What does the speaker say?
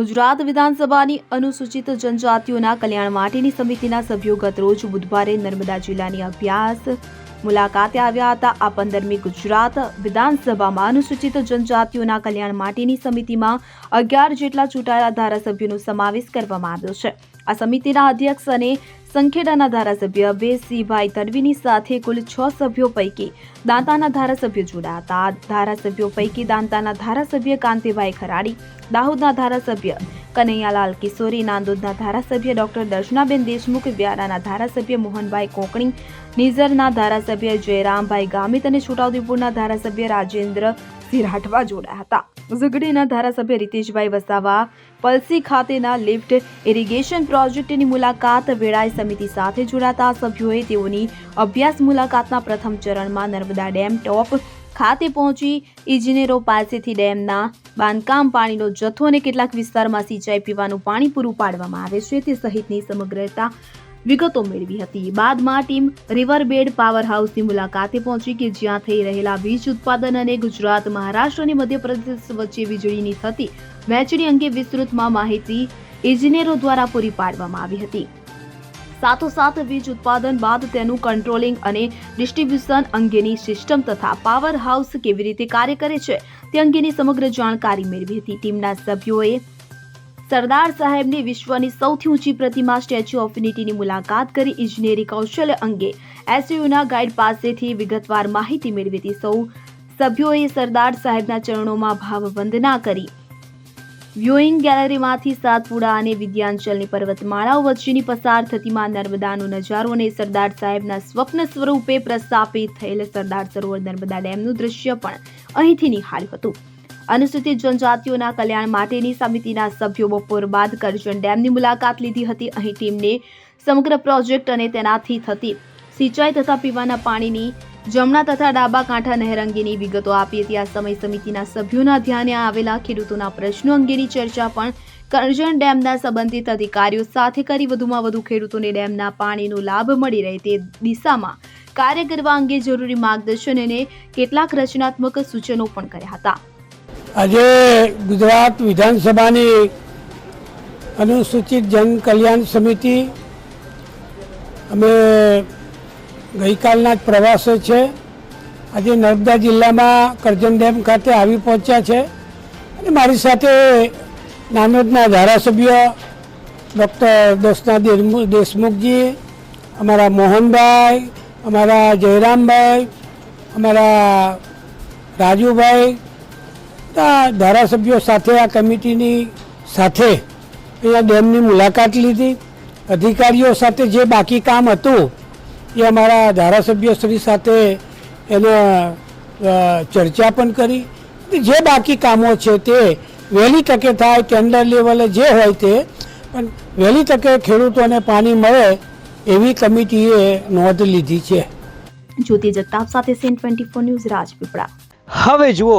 ગુજરાત વિધાનસભાની અનુસૂચિત જનજાતિઓના કલ્યાણ માટેની સમિતિના સભ્યો ગતરોજ બુધવારે નર્મદા જિલ્લાની અભ્યાસ મુલાકાતે આવ્યા હતા. આ પંદરમી ગુજરાત વિધાનસભામાં અનુસૂચિત જનજાતિઓના કલ્યાણ માટેની સમિતિમાં અગિયાર જેટલા ચૂંટાયેલા ધારાસભ્યોનો સમાવેશ કરવામાં આવ્યો છે. આ સમિતિના અધ્યક્ષ અને સંખેડાના ધારાસભ્ય બેસીભાઈ તડવીની સાથે કુલ છ સભ્યો પૈકી દાંતાના ધારાસભ્યો જોડાયા હતા. ધારાસભ્યો પૈકી દાંતાના ધારાસભ્ય કાંતિભાઈ ખરાડી, દાહોદના ધારાસભ્ય કનૈયાલાલ કિશોરી, નાંદોદના ધારાસભ્ય ડોક્ટર દર્શનાબેન દેશમુખ, વ્યારાના ધારાસભ્ય મોહનભાઈ કોકણી, નિઝરના ધારાસભ્ય જયરામભાઈ ગામિત અને છોટાઉદેપુરના ધારાસભ્ય રાજેન્દ્ર સિરાઠવા રાઠવા જોડાયા હતા. ઝઘડીના ધારાસભ્ય રીતેશભાઈ વસાવા, પલસી ખાતેના લિફ્ટ ઇરિગેશન પ્રોજેક્ટની મુલાકાત વેળાએ સમિતિ સાથે જોડાતા સભ્યોએ તેઓની અભ્યાસ મુલાકાતના પ્રથમ ચરણમાં નર્મદા ડેમ ટોપ ખાતે પહોંચી ઇજનેરો પાસેથી ડેમના બાંધકામ પાણીનો જથ્થો અને કેટલાક વિસ્તારમાં સિંચાઈ પીવાનું પાણી પૂરું પાડવામાં આવે છે તે સહિતની સમગ્રતા વિગતો મેળવી હતી. બાદમાં ટીમ રિવરબેડ પાવર હાઉસની મુલાકાતે પહોંચી કે જ્યાં થઈ રહેલા વીજ ઉત્પાદન અને ગુજરાત, મહારાષ્ટ્ર અને મધ્યપ્રદેશ વચ્ચે વીજળીની થતી વહેંચણી અંગે વિસ્તૃતમાં માહિતી ઇજનેરો દ્વારા પૂરી પાડવામાં આવી હતી. સાથોસાથ વીજ ઉત્પાદન બાદ તેનું કંટ્રોલિંગ અને ડિસ્ટ્રીબ્યુશન અંગેની સિસ્ટમ તથા પાવર હાઉસ કેવી રીતે કાર્ય કરે છે તે અંગેની સમગ્ર જાણકારી મેળવી હતી. ટીમના સભ્યોએ સરદાર સાહેબની વિશ્વની સૌથી ઊંચી પ્રતિમા સ્ટેચ્યુ ઓફ યુનિટીની મુલાકાત કરી ઇજનેરી કૌશલ્ય અંગે એસયુના ગાઈડ પાસેથી વિગતવાર માહિતી મેળવી હતી. સૌ સભ્યોએ સરદાર સાહેબના ચરણોમાં ભાવવંદના કરી. વ્યુઇંગ ગેલેરીમાંથી સાતપુડા અને વિદ્યાંચલની પર્વતમાળાઓ વચ્ચેની પસાર થતી માં નર્મદાનો નજારો અને સરદાર સાહેબના સ્વપ્ન સ્વરૂપે પ્રસ્થાપિત થયેલ સરદાર સરોવર નર્મદા ડેમનું દૃશ્ય પણ અહીંથી નિહાળ્યું હતું. અનુસૂચિત જનજાતિઓના કલ્યાણ માટેની સમિતિના સભ્યો બપોર બાદ કરજણ ડેમની મુલાકાત લીધી હતી. અહીં ટીમને સમગ્ર પ્રોજેક્ટ અને તેનાથી થતી સિંચાઈ તથા પીવાના પાણીની, જમણા તથા ડાબા કાંઠા નહેર અંગેની વિગતો આપી હતી. આ સમય સમિતિના સભ્યોના ધ્યાને આવેલા ખેડૂતોના પ્રશ્નો અંગેની ચર્ચા પણ કરજણ ડેમના સંબંધિત અધિકારીઓ સાથે કરી. વધુમાં વધુ ખેડૂતોને ડેમના પાણીનો લાભ મળી રહે તે દિશામાં કાર્ય કરવા અંગે જરૂરી માર્ગદર્શન અને કેટલાક રચનાત્મક સૂચનો પણ કર્યા હતા. આજે ગુજરાત વિધાનસભાની અનુસૂચિત જન કલ્યાણ સમિતિ અમે ગઈકાલના જ પ્રવાસે છે. આજે નર્મદા જિલ્લામાં કરજણ ડેમ ખાતે આવી પહોંચ્યા છે. અને મારી સાથે નાનોદના ધારાસભ્ય ડૉક્ટર દોસ્તા દેશમુખજી, અમારા મોહનભાઈ, અમારા જયરામભાઈ, અમારા રાજુભાઈ ધારાસભ્યો સાથે આ કમિટીની સાથે અહીંયા ડેમની મુલાકાત લીધી. અધિકારીઓ સાથે જે બાકી કામ હતું એ અમારા ધારાસભ્યશ્રી સાથે એને ચર્ચા પણ કરી. અને જે બાકી કામો છે તે વહેલી તકે થાય ટેન્ડર લેવલે જે હોય તે પણ વહેલી તકે ખેડૂતોને પાણી મળે એવી કમિટીએ નોંધ લીધી છે. જ્યોતિ જગતાપ સાથે CN twenty four news Rajpipla. હવે જુઓ